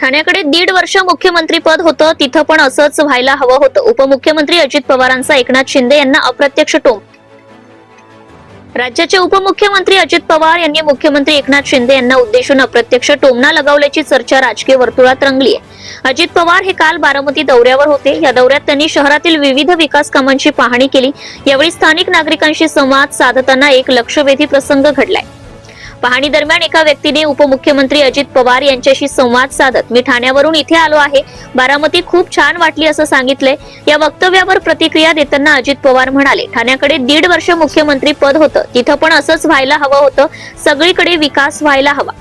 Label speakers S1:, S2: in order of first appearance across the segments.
S1: ठाण्याकडे दीड वर्ष मुख्यमंत्री पद होतं. तिथं पण असंच व्हायला हवं होतं. उपमुख्यमंत्री अजित पवारांचा एकनाथ शिंदे यांना अप्रत्यक्ष टोम. राज्याचे उपमुख्यमंत्री अजित पवार यांनी मुख्यमंत्री एकनाथ शिंदे यांना उद्देशून अप्रत्यक्ष टोमना लगावल्याची चर्चा राजकीय वर्तुळात रंगली आहे अजित पवार हे काल बारामती दौऱ्यावर होते. या दौऱ्यात त्यांनी शहरातील विविध विकास कामांची पाहणी केली. यावेळी स्थानिक नागरिकांशी संवाद साधताना एक लक्षवेधी प्रसंग घडलाय. पाहणी दरम्यान एका व्यक्तीने उपमुख्यमंत्री अजित पवार यांच्याशी संवाद साधत मी ठाण्यावरून इथे आलो आहे. बारामती खूप छान वाटली असं सांगितलंय. या वक्तव्यावर प्रतिक्रिया देताना अजित पवार म्हणाले ठाण्याकडे दीड वर्ष मुख्यमंत्री पद होतं. तिथं पण असंच व्हायला हवं होतं. सगळीकडे विकास व्हायला हवा.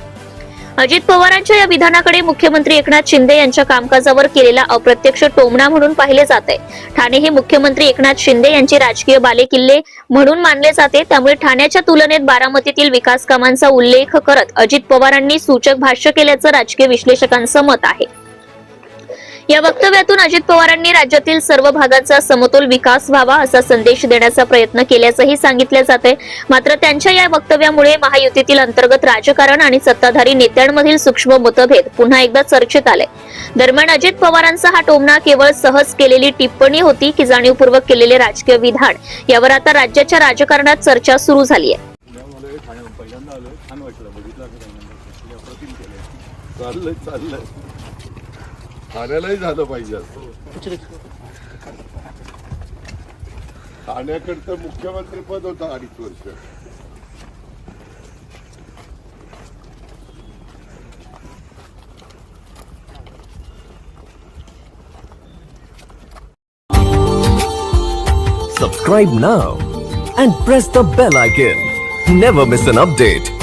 S1: अजित पवारांच्या या विधानाकडे मुख्यमंत्री एकनाथ शिंदे यांच्या कामकाजावर केलेला अप्रत्यक्ष टोमणा म्हणून पाहिले जात. आहे ठाणे हे मुख्यमंत्री एकनाथ शिंदे यांचे राजकीय बालेकिल्ले म्हणून मानले जाते. त्यामुळे ठाण्याच्या तुलनेत बारामतीतील विकास कामांचा उल्लेख करत अजित पवारांनी सूचक भाष्य केल्याचं राजकीय विश्लेषकांचं मत आहे. या वक्तव्यातून अजित पवारांनी राज्यातील सर्व भागाचा समतोल विकास व्हावा असा संदेश देण्याचा प्रयत्न केल्याचंही सांगितलं जाते मात्र त्यांच्या या वक्तव्यामुळे महायुतीतील अंतर्गत राजकारण आणि सत्ताधारी नेत्यांमधील सूक्ष्म मतभेद पुन्हा एकदा चर्चेत आले. दरम्यान अजित पवारांचा हा टोमणा केवळ सहज केलेली टिप्पणी होती की जाणीवपूर्वक केलेले राजकीय विधान यावर आता राज्याच्या राजकारणात चर्चा सुरू झाली आहे
S2: चाललंय चाललंय. ठाण्यालाही झालं पाहिजे असं ठाण्याकडचं मुख्यमंत्री पद होतं अडीच वर्ष
S3: Subscribe now and press the bell icon. Never miss an update.